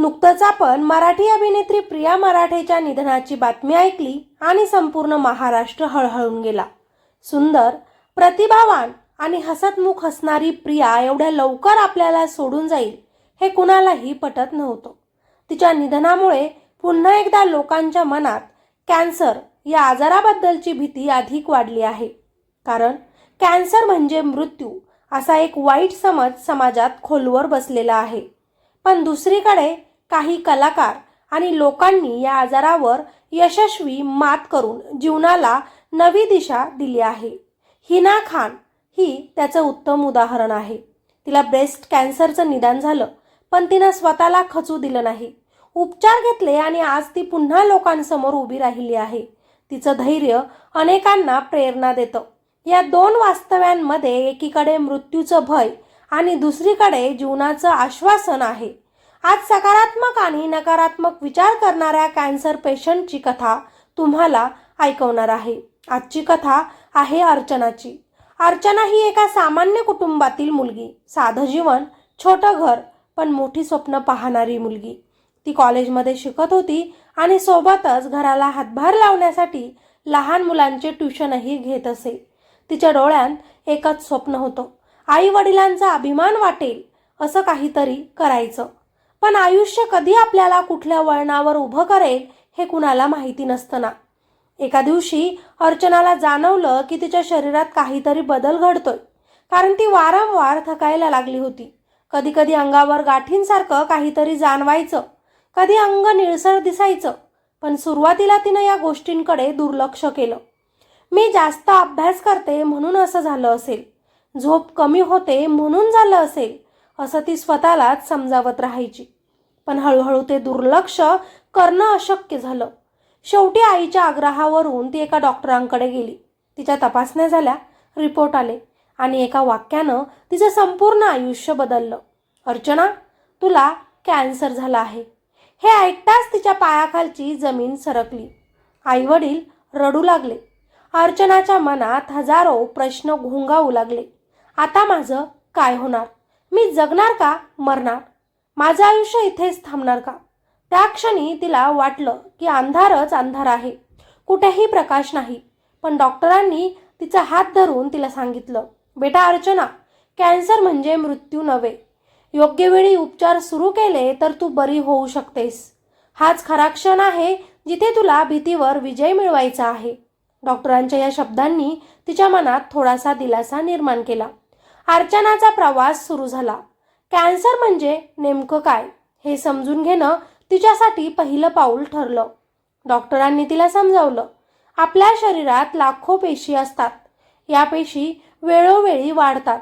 नुकतंच आपण मराठी अभिनेत्री प्रिया मराठेच्या निधनाची बातमी ऐकली आणि संपूर्ण महाराष्ट्र हळहळून गेला. सुंदर प्रतिभावान आणि हसतमुख हसणारी प्रिया एवढ्या लवकर आपल्याला सोडून जाईल हे कुणालाही पटत नव्हतं. तिच्या निधनामुळे पुन्हा एकदा लोकांच्या मनात कॅन्सर या आजाराबद्दलची भीती अधिक वाढली आहे. कारण कॅन्सर म्हणजे मृत्यू असा एक वाईट समज समाजात खोलवर बसलेला आहे. पण दुसरीकडे काही कलाकार आणि लोकांनी या आजारावर यशस्वी मात करून जीवनाला नवी दिशा दिली आहे. हिना खान ही त्याचं उत्तम उदाहरण आहे. तिला ब्रेस्ट कॅन्सरचं निदान झालं पण तिनं स्वतःला खचू दिलं नाही. उपचार घेतले आणि आज ती पुन्हा लोकांसमोर उभी राहिली आहे. तिचं धैर्य अनेकांना प्रेरणा देतं. या दोन वास्तव्यांमध्ये एकीकडे मृत्यूचं भय आणि दुसरीकडे जीवनाचं आश्वासन आहे. आज सकारात्मक आणि नकारात्मक विचार करणाऱ्या कॅन्सर पेशंटची कथा तुम्हाला ऐकवणार आहे. आजची कथा आहे अर्चनाची. अर्चना ही एका सामान्य कुटुंबातील मुलगी. साधं जीवन छोटं घर पण मोठी स्वप्न पाहणारी मुलगी. ती कॉलेजमध्ये शिकत होती आणि सोबतच घराला हातभार लावण्यासाठी लहान मुलांचे ट्युशनही घेत असे. तिच्या डोळ्यात एकच स्वप्न होतं. आई वडिलांचा अभिमान वाटेल असं काहीतरी करायचं. पण आयुष्य कधी आपल्याला कुठल्या वळणावर उभं करेल हे कुणाला माहिती नसतं ना एका दिवशी अर्चनाला जाणवलं की तिच्या शरीरात काहीतरी बदल घडतोय. कारण ती वारंवार थकायला लागली होती. कधी कधी अंगावर गाठींसारखं काहीतरी जाणवायचं. कधी अंग निळसर दिसायचं. पण सुरुवातीला तिनं या गोष्टींकडे दुर्लक्ष केलं. मी जास्त अभ्यास करते म्हणून असं झालं असेल. झोप कमी होते म्हणून झालं असेल. असं ती स्वतःलाच समजावत राहायची. पण हळूहळू ते दुर्लक्ष करणं अशक्य झालं. शेवटी आईच्या आग्रहावरून ती एका डॉक्टरांकडे गेली. तिच्या तपासण्या झाल्या रिपोर्ट आले आणि एका वाक्यानं तिचं संपूर्ण आयुष्य बदललं. अर्चना तुला कॅन्सर झाला आहे. हे ऐकताच तिच्या पायाखालची जमीन सरकली. आईवडील रडू लागले. अर्चनाच्या मनात हजारो प्रश्न घोंगावू लागले. आता माझं काय होणार? मी जगणार का? मरणार. माझं आयुष्य इथेच थांबणार का? त्या क्षणी तिला वाटलं की अंधारच अंधार आहे. कुठेही प्रकाश नाही. पण डॉक्टरांनी तिचा हात धरून तिला सांगितलं बेटा अर्चना कॅन्सर म्हणजे मृत्यू नव्हे. योग्य वेळी उपचार सुरू केले तर तू बरी होऊ शकतेस. हाच खरा क्षण आहे जिथे तुला भीतीवर विजय मिळवायचा आहे. डॉक्टरांच्या या शब्दांनी तिच्या मनात थोडासा दिलासा निर्माण केला. अर्चनाचा प्रवास सुरू झाला. कॅन्सर म्हणजे नेमकं काय? हे समजून घेणं तिच्यासाठी पहिलं पाऊल ठरलं. डॉक्टरांनी तिला समजावलं. आपल्या शरीरात लाखो पेशी असतात. या पेशी वेळोवेळी वाढतात.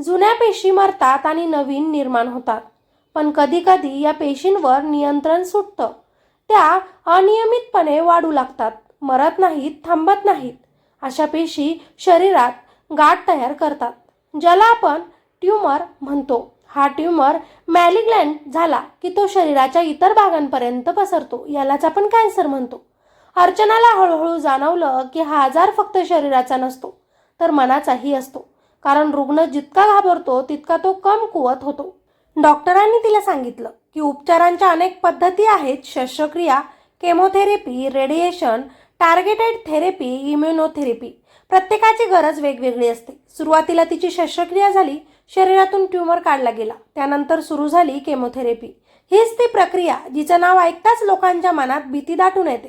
जुन्या पेशी मरतात आणि नवीन निर्माण होतात. पण कधीकधी या पेशींवर नियंत्रण सुटतं. त्या अनियमितपणे वाढू लागतात. मरत नाहीत थांबत नाहीत. अशा पेशी शरीरात गाठ तयार करतात. ज्याला आपण ट्यूमर म्हणतो. हा ट्यूमर मॅलिग्लँड झाला की तो शरीराच्या इतर भागांपर्यंत पसरतो. यालाच आपण कॅन्सर म्हणतो. अर्चनाला हळूहळू जाणवलं की हा आजार फक्त शरीराचा नसतो तर मनाचाही असतो. कारण रुग्ण जितका घाबरतो तितका तो कम कुवत होतो. डॉक्टरांनी तिला सांगितलं की उपचारांच्या अनेक पद्धती आहेत. शस्त्रक्रिया chemotherapy radiation targeted therapy immunotherapy. प्रत्येकाची गरज वेगवेगळी असते. सुरुवातीला तिची शस्त्रक्रिया झाली शरीरातून ट्यूमर काढला गेला. त्यानंतर सुरू झाली केमोथेरपी. हीच ती प्रक्रिया जिचं नाव ऐकताच लोकांच्या मनात भीती दाटून येते.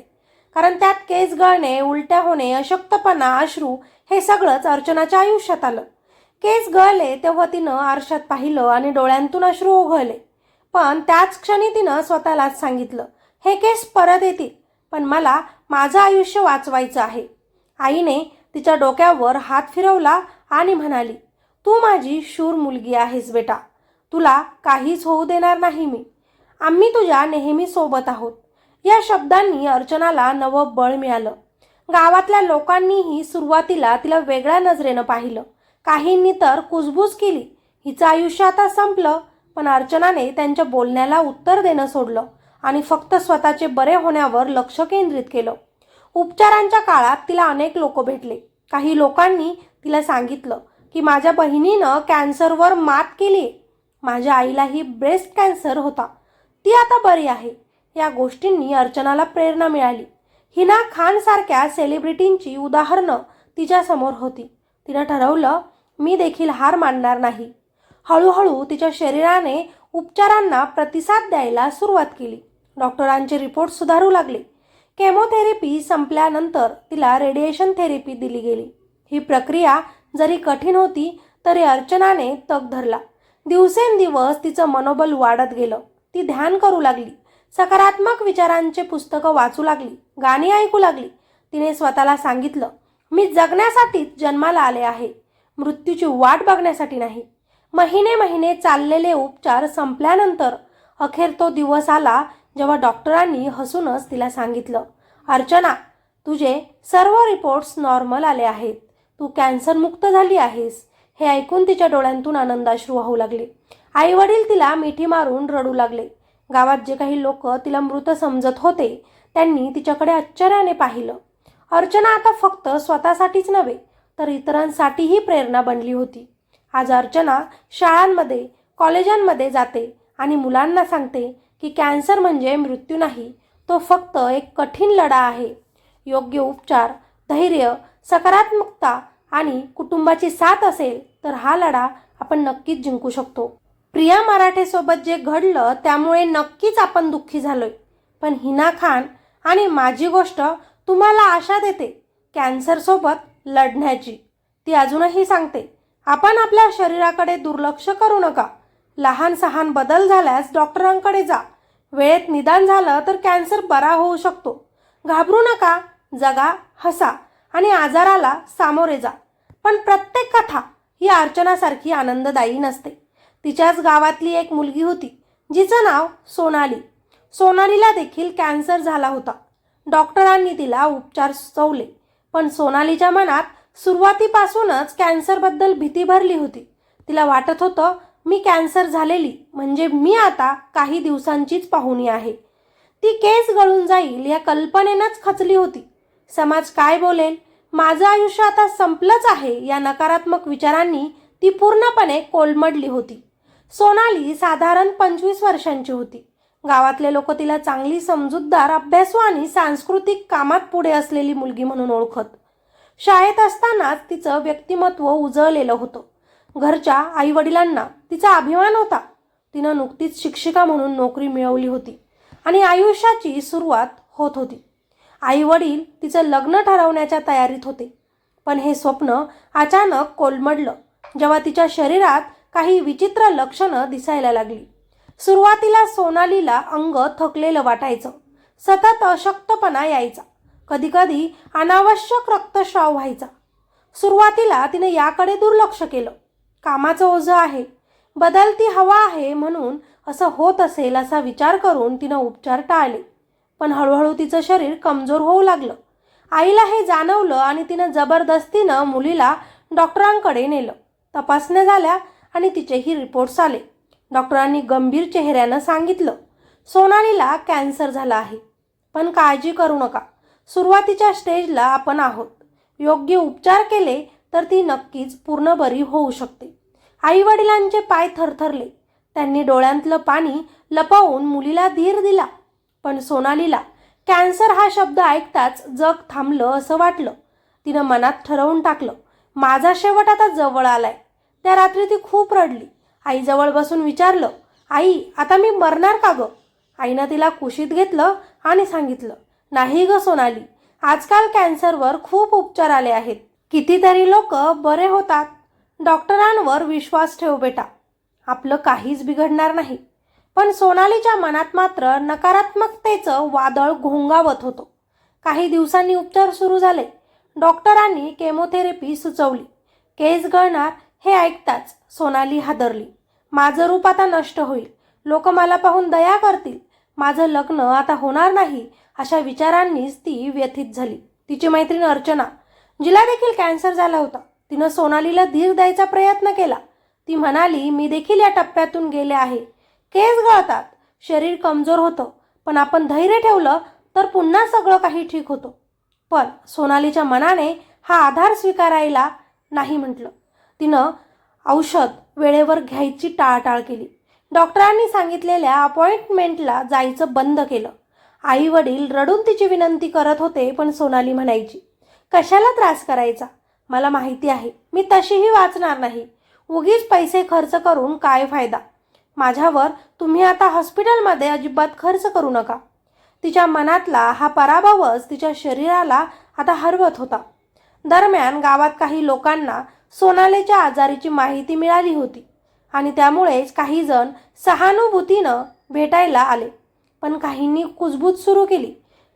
कारण त्यात केस गळणे उलट्या होणे अशक्तपणा अश्रू हे सगळंच अर्चनाच्या आयुष्यात आलं. केस गळले तेव्हा तिनं आरशात पाहिलं आणि डोळ्यांतून अश्रू ओघळले. पण त्याच क्षणी तिनं स्वतःलाच सांगितलं हे केस परत येतील पण मला माझं आयुष्य वाचवायचं आहे. आईने तिच्या डोक्यावर हात फिरवला आणि म्हणाली तू माझी शूर मुलगी आहेस बेटा. तुला काहीच होऊ देणार नाही मी. आम्ही तुझ्या नेहमी सोबत आहोत. या शब्दांनी अर्चनाला नवं बळ मिळालं. गावातल्या लोकांनीही सुरुवातीला तिला वेगळ्या नजरेनं पाहिलं. काहींनी तर कुजबूज केली हिचं आयुष्य आता संपलं. पण अर्चनाने त्यांच्या बोलण्याला उत्तर देणं सोडलं आणि फक्त स्वतःचे बरे होण्यावर लक्ष केंद्रित केलं. उपचारांच्या काळात तिला अनेक लोक भेटले. काही लोकांनी तिला सांगितलं की माझ्या बहिणीनं कॅन्सरवर मात केली माझ्या आईलाही ब्रेस्ट कॅन्सर होता. ती आता बरी आहे. या गोष्टींनी अर्चनाला प्रेरणा मिळाली. हिना खानसारख्या सेलिब्रिटींची उदाहरणं तिच्यासमोर होती. तिनं ठरवलं मी देखील हार मानणार नाही. हळूहळू तिच्या शरीराने उपचारांना प्रतिसाद द्यायला सुरुवात केली. डॉक्टरांचे रिपोर्ट सुधारू लागले. केमोथेरपी संपल्यानंतर तिला रेडिएशन थेरपी दिली गेली. ही प्रक्रिया जरी कठीण होती तरी अर्चनाने तग धरला. दिवसेंदिवस तिचं मनोबल वाढत गेलं. ती ध्यान करू लागली. सकारात्मक विचारांचे पुस्तकं वाचू लागली. गाणी ऐकू लागली. तिने स्वतःला सांगितलं मी जगण्यासाठीच जन्माला आले आहे. मृत्यूची वाट बघण्यासाठी नाही. महिने महिने चाललेले उपचार संपल्यानंतर अखेर तो दिवस आला जेव्हा डॉक्टरांनी हसूनच तिला सांगितलं अर्चना तुझे सर्व रिपोर्ट्स नॉर्मल आले आहेत. तू कॅन्सरमुक्त झाली आहेस. हे ऐकून तिच्या डोळ्यांतून आनंदाश्रू वाहू लागले. आई वडील तिला मिठी मारून रडू लागले. गावात जे काही लोक तिला मृत समजत होते त्यांनी तिच्याकडे आश्चर्याने पाहिलं. अर्चना आता फक्त स्वतःसाठीच नव्हे तर इतरांसाठीही प्रेरणा बनली होती. आज अर्चना शाळांमध्ये कॉलेजांमध्ये जाते आणि मुलांना सांगते की कॅन्सर म्हणजे मृत्यू नाही तो फक्त एक कठीण लढा आहे. योग्य उपचार धैर्य सकारात्मकता आणि कुटुंबाची साथ असेल तर हा लढा आपण नक्कीच जिंकू शकतो. प्रिया मराठेसोबत जे घडलं त्यामुळे नक्कीच आपण दुःखी झालोय. पण हिना खान आणि माझी गोष्ट तुम्हाला आशा देते कॅन्सरसोबत लढण्याची. ती अजूनही सांगते आपण आपल्या शरीराकडे दुर्लक्ष करू नका. लहान सहान बदल झाल्यास डॉक्टरांकडे जा. वेळेत निदान झालं तर कॅन्सर बरा होऊ शकतो. घाबरू नका जगा हसा आणि आजाराला सामोरे जा. पण प्रत्येक कथा ही अर्चनासारखी आनंददायी नसते. तिच्याच गावातली एक मुलगी होती जिचं नाव सोनाली. सोनालीला देखील कॅन्सर झाला होता. डॉक्टरांनी तिला उपचार सुचवले पण सोनालीच्या मनात सुरुवातीपासूनच कॅन्सरबद्दल भीती भरली होती. तिला वाटत होतं मी कॅन्सर झालेली म्हणजे मी आता काही दिवसांचीच पाहुणी आहे. ती केस गळून जाईल या कल्पनेनंच खचली होती. समाज काय बोलेल? माझं आयुष्य आता संपलंच आहे या नकारात्मक विचारांनी ती पूर्णपणे कोलमडली होती. सोनाली साधारण पंचवीस वर्षांची होती. गावातले लोक तिला चांगली समजूतदार अभ्यासू आणि सांस्कृतिक कामात पुढे असलेली मुलगी म्हणून ओळखत. शाळेत असतानाच तिचं व्यक्तिमत्व उजळलेलं होतं. घरच्या आईवडिलांना तिचा अभिमान होता. तिनं नुकतीच शिक्षिका म्हणून नोकरी मिळवली होती आणि आयुष्याची सुरुवात होत होती. आई वडील तिचं लग्न ठरवण्याच्या तयारीत होते. पण हे स्वप्न अचानक कोलमडलं जेव्हा तिच्या शरीरात काही विचित्र लक्षणं दिसायला लागली. सुरुवातीला सोनालीला अंग थकलेलं वाटायचं. सतत अशक्तपणा यायचा. कधीकधी अनावश्यक रक्तस्राव व्हायचा. सुरुवातीला तिने याकडे दुर्लक्ष केलं. कामाचं ओझं आहे. बदलती हवा आहे म्हणून असं होत असेल असा विचार करून तिनं उपचार टाळले. पण हळूहळू तिचं शरीर कमजोर होऊ लागलं. आईला हे जाणवलं आणि तिनं जबरदस्तीनं मुलीला डॉक्टरांकडे नेलं. तपासण्या झाल्या आणि तिचेही रिपोर्ट्स आले. डॉक्टरांनी गंभीर चेहऱ्यानं सांगितलं सोनालीला कॅन्सर झाला आहे. पण काळजी करू नका. सुरुवातीच्या स्टेजला आपण आहोत. योग्य उपचार केले तर ती नक्कीच पूर्ण बरी होऊ शकते. आई वडिलांचे पाय थरथरले. त्यांनी डोळ्यांतलं पाणी लपवून मुलीला धीर दिला. पण सोनालीला कॅन्सर हा शब्द ऐकताच जग थांबलं असं वाटलं. तिनं मनात ठरवून टाकलं माझा शेवट आता जवळ आलाय. त्या रात्री ती खूप रडली. आईजवळ बसून विचारलं आई आता मी मरणार का गं? आईनं तिला कुशीत घेतलं आणि सांगितलं नाही ग सोनाली आजकाल कॅन्सरवर खूप उपचार आले आहेत. कितीतरी लोक बरे होतात. डॉक्टरांवर विश्वास ठेव बेटा. आपलं काहीच बिघडणार नाही. पण सोनालीच्या मनात मात्र नकारात्मकतेचं वादळ घोंगावत होतं. काही दिवसांनी उपचार सुरू झाले. डॉक्टरांनी केमोथेरपी सुचवली. केस गळणार हे ऐकताच सोनाली हादरली. माझं रूप आता नष्ट होईल. लोक मला पाहून दया करतील. माझं लग्न आता होणार नाही अशा विचारांनीच ती व्यथित झाली. तिची मैत्रीण अर्चना जिला देखील कॅन्सर झाला होता. तिनं सोनालीला धीर द्यायचा प्रयत्न केला. ती म्हणाली मी देखील या टप्प्यातून गेले आहे. केस गळतात. शरीर कमजोर होतं. पण आपण धैर्य ठेवलं तर पुन्हा सगळं काही ठीक होतं. पण सोनालीच्या मनाने हा आधार स्वीकारायला नाही म्हटलं. तिनं औषध वेळेवर घ्यायची टाळाटाळ केली. डॉक्टरांनी सांगितलेल्या अपॉइंटमेंटला जायचं बंद केलं. आई वडील रडून तिची विनंती करत होते पण सोनाली म्हणायची कशाला त्रास करायचा? मला माहिती आहे. मी तशीही वाचणार नाही. उगीच पैसे खर्च करून काय फायदा? माझ्यावर तुम्ही आता हॉस्पिटलमध्ये अजिबात खर्च करू नका. तिच्या मनातला हा पराभवच तिच्या शरीराला आता हरवत होता. दरम्यान गावात काही लोकांना सोनालेच्या आजारीची माहिती मिळाली होती आणि त्यामुळेच काही जण सहानुभूतीनं भेटायला आले. पण काहींनी कुजबूज सुरू केली.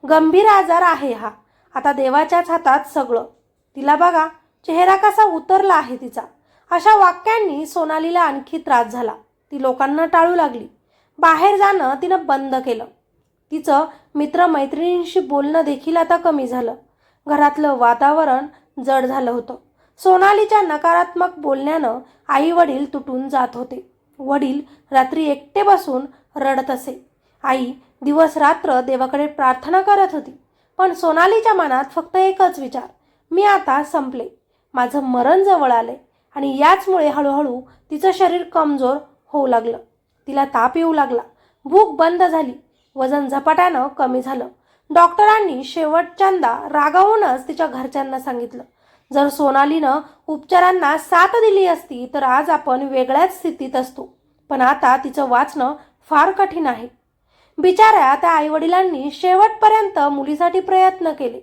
गंभीर आजार आहे हा. आता देवाच्याच हातात सगळं. तिला बघा चेहरा कसा उतरला आहे तिचा. अशा वाक्यांनी सोनालीला आणखी त्रास झाला. ती लोकांना टाळू लागली. बाहेर जाणं तिनं बंद केलं. तिचं मित्रमैत्रिणींशी बोलणं देखील आता कमी झालं. घरातलं वातावरण जड झालं होतं. सोनालीच्या नकारात्मक बोलण्यानं आई वडील तुटून जात होते. वडील रात्री एकटे बसून रडत असे. आई दिवस रात्र देवाकडे प्रार्थना करत होती. पण सोनालीच्या मनात फक्त एकच विचार. मी आता संपले. माझं मरण जवळ आले आणि याचमुळे हळूहळू तिचं शरीर कमजोर होऊ लागलं. तिला ताप येऊ लागला. भूक बंद झाली. वजन झपाट्यानं कमी झालं. डॉक्टरांनी शेवटच्यांदा रागावूनच तिच्या घरच्यांना सांगितलं. जर सोनालीनं उपचारांना साथ दिली असती तर आज आपण वेगळ्याच स्थितीत असतो. पण आता तिचं वाचणं फार कठीण आहे. बिचाऱ्या त्या आईवडिलांनी शेवटपर्यंत मुलीसाठी प्रयत्न केले.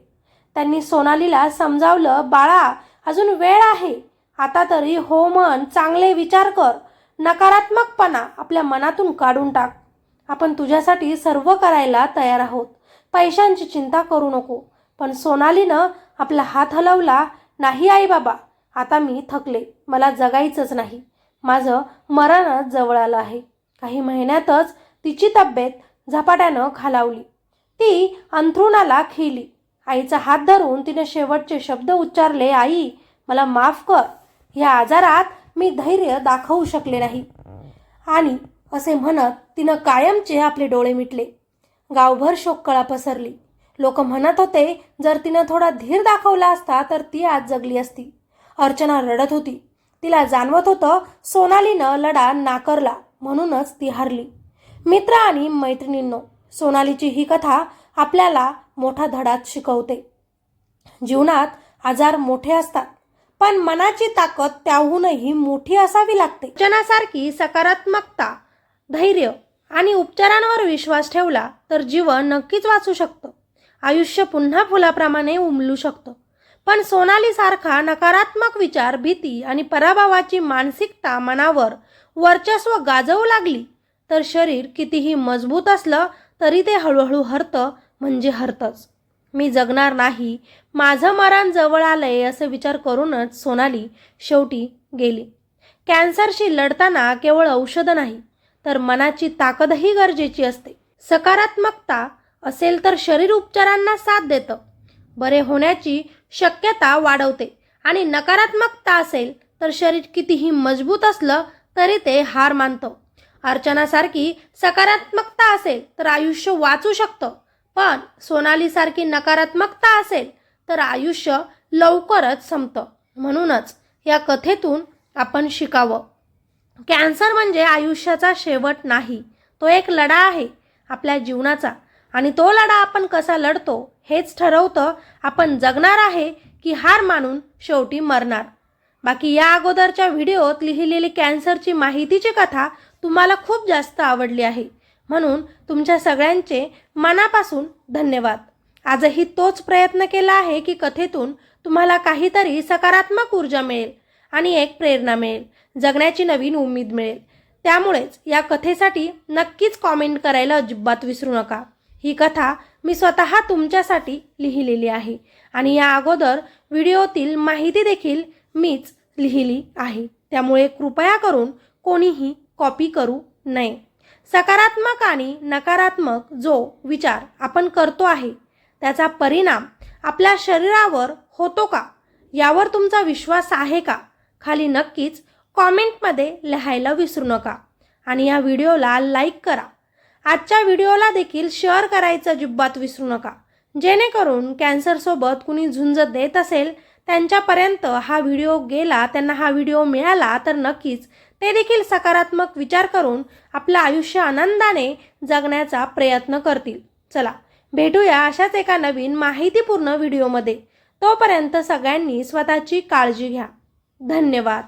त्यांनी सोनालीला समजावलं बाळा अजून वेळ आहे. आता तरी हो मन चांगले विचार कर. नकारात्मकपणा आपल्या मनातून काढून टाक. आपण तुझ्यासाठी सर्व करायला तयार आहोत. पैशांची चिंता करू नको. पण सोनालीनं आपला हात हलवला नाही आई बाबा आता मी थकले. मला जगायचंच नाही. माझं मरणच जवळ आलं आहे. काही महिन्यातच तिची तब्येत झपाट्यानं खालावली. ती अंथरुणाला खिली आईचा हात धरून तिने शेवटचे शब्द उच्चारले आई मला माफ कर. ह्या आजारात मी धैर्य दाखवू शकले नाही. आणि असे म्हणत तिनं कायमचे आपले डोळे मिटले. गावभर शोककळा पसरली. लोक म्हणत होते जर तिनं थोडा धीर दाखवला असता तर ती आज जगली असती. अर्चना रडत होती. तिला जाणवत होतं सोनालीनं लढा नाकारला म्हणूनच ती हारली. मित्र आणि मैत्रिणींनो सोनालीची ही कथा आपल्याला मोठा धडात शिकवते. जीवनात आजार मोठे असतात पण मनाची ताकद त्याहूनही मोठी असावी लागते. जनासारखी सकारात्मकता धैर्य आणि उपचारांवर विश्वास ठेवला तर जीवन नक्कीच वाचू शकतं. आयुष्य पुन्हा फुलाप्रमाणे उमलू शकतं. पण सोनालीसारखा नकारात्मक विचार भीती आणि पराभवाची मानसिकता मनावर वर्चस्व गाजवू लागली तर शरीर कितीही मजबूत असलं तरी ते हळूहळू हरतं म्हणजे हरतंच. मी जगणार नाही माझं मरण जवळ आलंय असं विचार करूनच सोनाली शेवटी गेली. कॅन्सरशी लढताना केवळ औषधं नाही तर मनाची ताकदही गरजेची असते. सकारात्मकता असेल तर शरीर उपचारांना साथ देतं. बरे होण्याची शक्यता वाढवते आणि नकारात्मकता असेल तर शरीर कितीही मजबूत असलं तरी ते हार मानतं. अर्चनासारखी सकारात्मकता असेल तर आयुष्य वाचू शकतं. पण सोनालीसारखी नकारात्मकता असेल तर आयुष्य लवकरच संपतं. म्हणूनच या कथेतून आपण शिकावं. कॅन्सर म्हणजे आयुष्याचा शेवट नाही. तो एक लढा आहे आपल्या जीवनाचा. आणि तो लढा आपण कसा लढतो हेच ठरवतं आपण जगणार आहे की हार मानून शेवटी मरणार. बाकी या अगोदरच्या व्हिडिओत लिहिलेली कॅन्सरची माहितीची कथा तुम्हाला खूप जास्त आवडली आहे. म्हणून तुमच्या सगळ्यांचे मनापासून धन्यवाद. आजही तोच प्रयत्न केला आहे की कथेतून तुम्हाला काहीतरी सकारात्मक ऊर्जा मिळेल आणि एक प्रेरणा मिळेल. जगण्याची नवीन उमेद मिळेल. त्यामुळेच या कथेसाठी नक्कीच कॉमेंट करायला अजिबात विसरू नका. ही कथा मी स्वतः तुमच्यासाठी लिहिलेली आहे आणि या अगोदर व्हिडिओतील माहिती देखील मीच लिहिली आहे. त्यामुळे कृपया करून कोणीही कॉपी करू नये. सकारात्मक आणि नकारात्मक जो विचार आपण करतो आहे त्याचा परिणाम आपल्या शरीरावर होतो का? यावर तुमचा विश्वास आहे का? खाली नक्कीच कॉमेंटमध्ये लिहायला विसरू नका. आणि या व्हिडिओला लाईक करा. आजच्या व्हिडिओला देखील शेअर करायचं जिब्बात विसरू नका. जेणेकरून कॅन्सरसोबत कुणी झुंज देत असेल त्यांच्यापर्यंत हा व्हिडिओ गेला त्यांना हा व्हिडिओ मिळाला तर नक्कीच ते देखील सकारात्मक विचार करून आपलं आयुष्य आनंदाने जगण्याचा प्रयत्न करतील. चला भेटूया अशाच एका नवीन माहितीपूर्ण व्हिडिओमध्ये. तोपर्यंत सगळ्यांनी स्वतःची काळजी घ्या. धन्यवाद.